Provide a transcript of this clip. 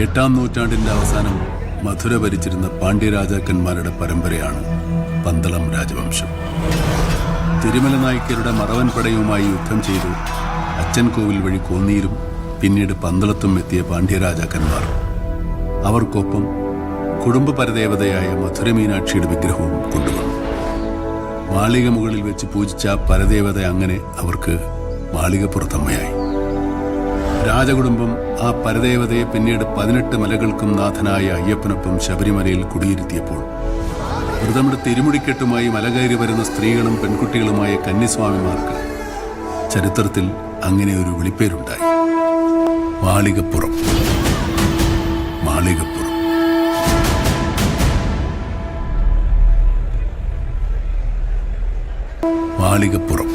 എട്ടാം നൂറ്റാണ്ടിന്റെ അവസാനം മധുര ഭരിച്ചിരുന്ന പാണ്ഡ്യരാജാക്കന്മാരുടെ പരമ്പരയാണ് പന്തളം രാജവംശം. തിരുമല നായ്ക്കരുടെ മറവൻ പടയുമായി യുദ്ധം ചെയ്തു അച്ഛൻ കോവിൽ വഴി കോന്നിയിലും പിന്നീട് പന്തളത്തും എത്തിയ പാണ്ഡ്യരാജാക്കന്മാർ. അവർക്കൊപ്പം കുടുംബ പരദേവതയായ മധുര മീനാക്ഷിയുടെ വിഗ്രഹവും കൊണ്ടുവന്നു. മാളിക മുകളിൽ വെച്ച് പൂജിച്ച പരദേവത അങ്ങനെ അവർക്ക് മാളികപ്പുറത്തമ്മയായി രാജകുടുംബം ആ പരദേവതയെ പിന്നീട് പതിനെട്ട് മലകൾക്കും നാഥനായ അയ്യപ്പനൊപ്പം ശബരിമലയിൽ കുടിയിരുത്തിയപ്പോൾ വ്രതമെടുത്ത് ഇരുമുടിക്കെട്ടുമായി മലകയറി വരുന്ന സ്ത്രീകളും പെൺകുട്ടികളുമായ കന്യസ്വാമിമാർക്ക് ചരിത്രത്തിൽ അങ്ങനെ ഒരു വിളിപ്പേരുണ്ടായി. മാളികപ്പുറം. മാളികപ്പുറം. മാളികപ്പുറം.